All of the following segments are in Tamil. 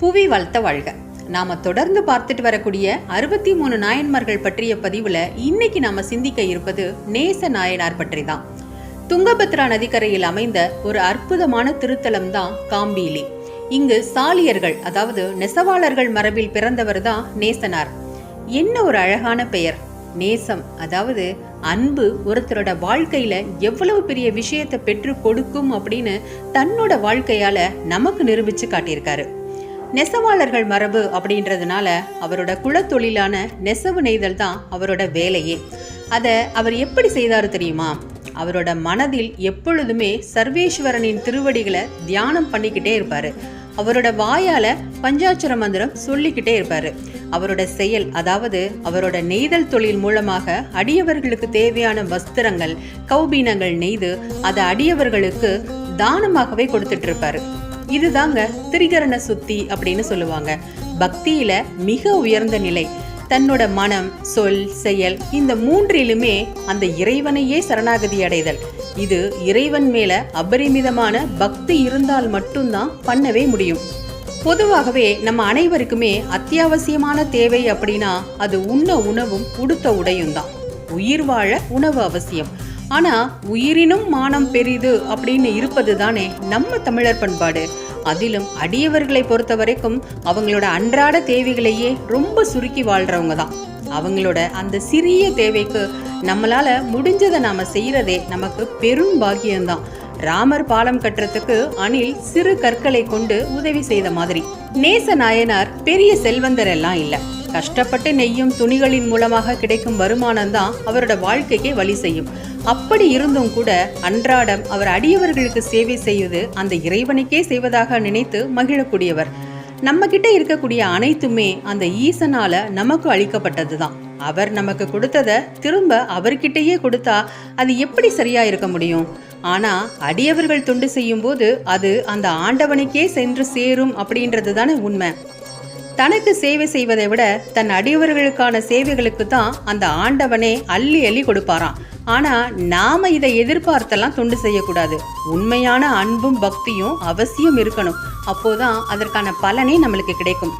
புவி வளர்த்த வாழ்க. நாம தொடர்ந்து பார்த்துட்டு வரக்கூடிய அறுபத்தி மூணு நாயன்மார்கள் பற்றிய பதிவுல இன்னைக்கு நாம சிந்திக்க இருப்பது நேச நாயனார் பற்றி தான் துங்கபத்ரா நதிக்கரையில் அமைந்த ஒரு அற்புதமான திருத்தலம் தான் காம்பீலி. இங்கு சாலியர்கள் அதாவது நெசவாளர்கள் மரபில் பிறந்தவர் தான் நேசனார். என்ன ஒரு அழகான பெயர். நேசம் அதாவது அன்பு ஒருத்தரோட வாழ்க்கையில எவ்வளவு பெரிய விஷயத்தை பெற்று கொடுக்கும் அப்படின்னு தன்னோட வாழ்க்கையால நமக்கு நிரூபிச்சு காட்டியிருக்காரு. நெசவாளர்கள் மரபு அப்படின்றதுனால அவரோட குலத்தொழிலான நெசவு நெய்தல் தான் அவரோட வேலையே. அதை அவர் எப்படி செய்தார் தெரியுமா? அவரோட மனதில் எப்பொழுதுமே சர்வேஸ்வரனின் திருவடிகளை தியானம் பண்ணிக்கிட்டே இருப்பார். அவரோட வாயால பஞ்சாட்சர மந்திரம் சொல்லிக்கிட்டே இருப்பார். அவரோட செயல் அதாவது அவரோட நெய்தல் தொழில் மூலமாக அடியவர்களுக்கு தேவையான வஸ்திரங்கள் கௌபீனங்கள் நெய்து அதை அடியவர்களுக்கு தானமாகவே கொடுத்துட்டு இருப்பாரு. இதுதாங்க திரிகரண சுத்தி அப்படின்னு சொல்லுவாங்க. பக்தியில மிக உயர்ந்த நிலை. தன்னோட மனம் சொல் செயல் இந்த மூன்றிலுமே அந்த இறைவனையே சரணாகதி அடைதல். இது இறைவன் மேல அபரிமிதமான பக்தி இருந்தால் மட்டும்தான் பண்ணவே முடியும். பொதுவாகவே நம்ம அனைவருக்குமே அத்தியாவசியமான தேவை அப்படின்னா அது உண்ண உணவும் உடுத்த உடையும் தான் உயிர் வாழ உணவு அவசியம். ஆனா உயிரினும் மானம் பெரிது அப்படின்னு இருப்பது தானே நம்ம தமிழர் பண்பாடு. அதிலும் அடியவர்களை பொறுத்த வரைக்கும் அவங்களோட அன்றாட தேவைகளையே ரொம்ப சுருக்கி வாழ்றவங்க தான். அவங்களோட அந்த சிறிய தேவைக்கு நம்மளால முடிஞ்சதை நாம செய்யறதே நமக்கு பெரும் பாக்கியம்தான் ராமர் பாலம் கட்டுறதுக்கு அணில் சிறு கற்களை கொண்டு உதவி செய்த மாதிரி. நேச நாயனார் பெரிய செல்வந்தர் எல்லாம் இல்லை. கஷ்டப்பட்டு நெய்யும் துணிகளின் மூலமாக கிடைக்கும் வருமானம் தான் அவரோட வாழ்க்கைக்கே வழி செய்யும். அப்படி இருந்தும் கூட அன்றாடம் அவர் அடியவர்களுக்கு சேவை செய்வது அந்த இறைவனுக்கே செய்வதாக நினைத்து மகிழக்கூடியவர். நம்ம கிட்ட இருக்கக்கூடிய அனைத்துமே அந்த ஈசனால நமக்கு அளிக்கப்பட்டது தான் அவர் நமக்கு கொடுத்ததை திரும்ப அவர்கிட்டயே கொடுத்தா அது எப்படி சரியா இருக்க முடியும்? ஆனா அடியவர்கள் தொண்டு செய்யும் போது அது அந்த ஆண்டவனுக்கே சென்று சேரும் அப்படின்றது தானே உண்மை. தனக்கு சேவை செய்வதை விட தன் அடியவர்களுக்கான சேவைகளுக்கு தான் அந்த ஆண்டவனே அள்ளி அள்ளி கொடுப்பாராம். ஆனா நாம இதை எதிர்பார்த்தெல்லாம் தொண்டு செய்யக்கூடாது. உண்மையான அன்பும் பக்தியும் அவசியம் இருக்கணும். அப்போதான் அதற்கான பலனே நம்மளுக்கு கிடைக்கும்.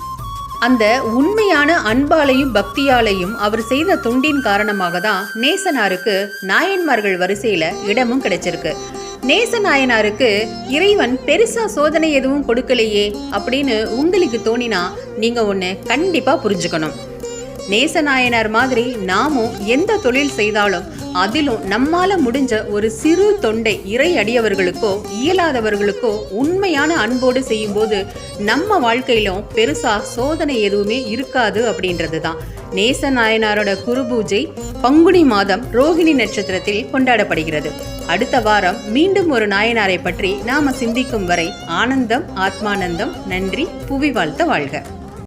அந்த உண்மையான அன்பாலையும் பக்தியாலையும் அவர் செய்த தொண்டின் காரணமாக தான் நேசனாருக்கு நாயன்மார்கள் வரிசையில இடமும் கிடைச்சிருக்கு. நேசநாயனாருக்கு இறைவன் பெருசா சோதனை எதுவும் கொடுக்கலையே அப்படின்னு உங்களுக்கு தோணினா நீங்க ஒன்று கண்டிப்பா புரிஞ்சுக்கணும். நேசநாயனார் மாதிரி நாமும் எந்த தொழில் செய்தாலும் அதிலும் நம்மால முடிஞ்ச ஒரு சிறு தொண்டை இறை அடியவர்களுக்கோ இயலாதவர்களுக்கோ உண்மையான அன்போடு செய்யும்போது நம்ம வாழ்க்கையிலும் பெருசா சோதனை எதுவுமே இருக்காது அப்படின்றது தான் நேச நாயனாரோட குரு பூஜை பங்குனி மாதம் ரோஹிணி நட்சத்திரத்தில் கொண்டாடப்படுகிறது. அடுத்த வாரம் மீண்டும் ஒரு நாயனாரை பற்றி நாம சிந்திக்கும் வரை ஆனந்தம் ஆத்மானந்தம் நன்றி புவி வாழ்த்த வாழ்க.